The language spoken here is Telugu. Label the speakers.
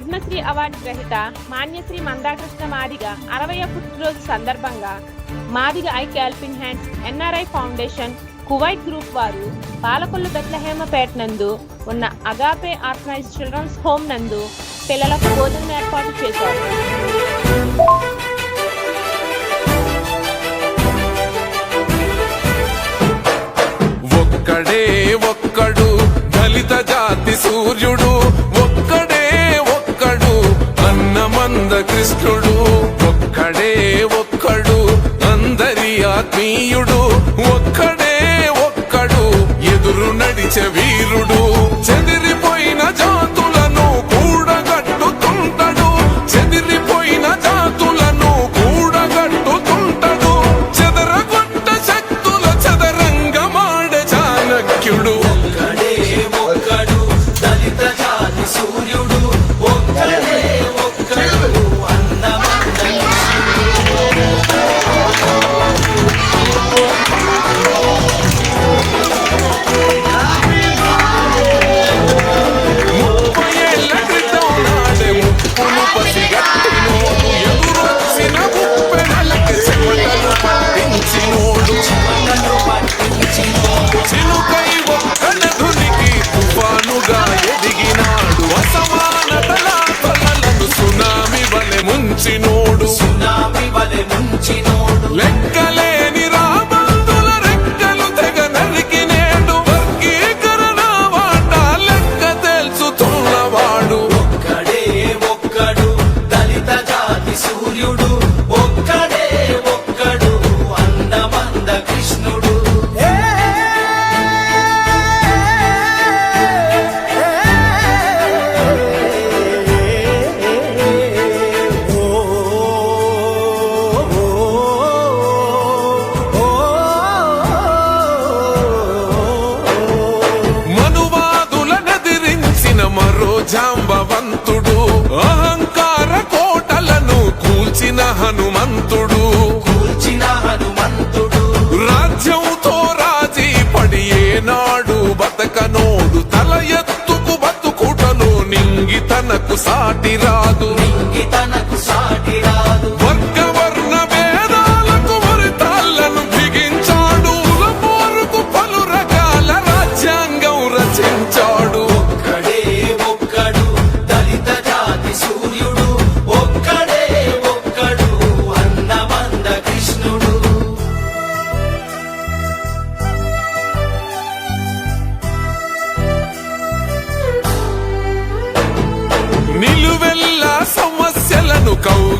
Speaker 1: పద్మశ్రీ అవార్డు గ్రహీత మాన్యశ్రీ మందాకృష్ణ మాదిగ అరవై పుట్టినరోజు సందర్భంగా Madiga I క్యాల్పిన్ hands NRI foundation Kuwait group వారు పాలకొల్లు బెత్లహేమపేట నందు ఉన్న అగాపే ఆర్గనైజ్ చిల్డ్రన్స్ హోమ్ నందు పిల్లలకు భోజనం ఏర్పాటు చేశారు.
Speaker 2: ఒక్కడే ఒక్కడు దళిత జాతి సూర్యుడు. ఆత్మీయుడు ఒక్కడే ఒక్కడు ఎదురు నడిచే వీరుడు. వలె
Speaker 3: సునామి వలె
Speaker 2: జాంబవంతుడు అహంకార కోటలను కూల్చిన హనుమంతుడు.
Speaker 3: కూల్చిన హనుమంతుడు.
Speaker 2: రాజ్యంతో రాజీ పడి ఏనాడు బతకనోడు. తల ఎత్తుకు బతుకుటను నింగి తనకు సాటి రాదు.
Speaker 3: ఇంకి తనకు సాటి రాదు.